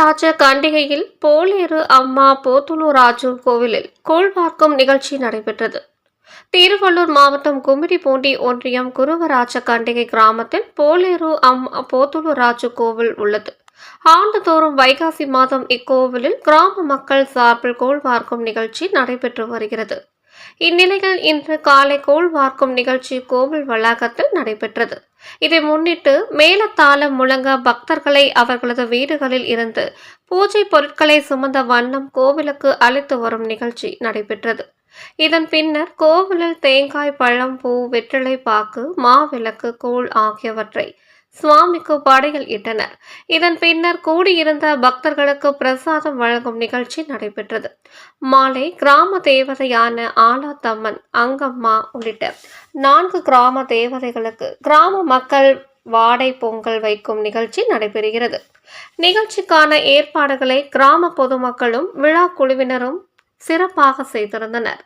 ராஜ கண்டிகையில் போலேறு அம்மா போத்துலூராஜு கோவிலில் கோள்பார்க்கும் நிகழ்ச்சி நடைபெற்றது. திருவள்ளூர் மாவட்டம் கும்மிடிப்பூண்டி ஒன்றியம் குருவராஜ கண்டிகை கிராமத்தில் போலேரு அம்மா போத்துலூராஜு கோவில் உள்ளது. ஆண்டுதோறும் வைகாசி மாதம் இக்கோவிலில் கிராம மக்கள் சார்பில் கோள் வார்க்கும் நிகழ்ச்சி நடைபெற்று வருகிறது. இந்நிலையில் இன்று காலை கோல் வார்க்கும் நிகழ்ச்சி கோவில் வளாகத்தில் நடைபெற்றது. இதை முன்னிட்டு மேலத்தாளம் முழங்க பக்தர்களை அவர்களது வீடுகளில் இருந்து பூஜை பொருட்களை சுமந்த வண்ணம் கோவிலுக்கு அழைத்து வரும் நிகழ்ச்சி நடைபெற்றது. இதன் பின்னர் கோவிலில் தேங்காய் பழம் பூ வெற்றிலை பாக்கு மாவிளக்கு கோல் ஆகியவற்றை சுவாமிக்கு பாடைகள் இட்டனர் இதன் பின்னர் கூடியிருந்த பக்தர்களுக்கு பிரசாதம் வழங்கும் நிகழ்ச்சி நடைபெற்றது. மாலை கிராம தேவதையான ஆலாத்தம்மன் அங்கம்மா உள்ளிட்ட நான்கு கிராம தேவதைகளுக்கு கிராம மக்கள் வாடை பொங்கல் வைக்கும் நிகழ்ச்சி நடைபெறுகிறது. நிகழ்ச்சிக்கான ஏற்பாடுகளை கிராம பொதுமக்களும் விழா குழுவினரும் சிறப்பாக செய்திருந்தனர்.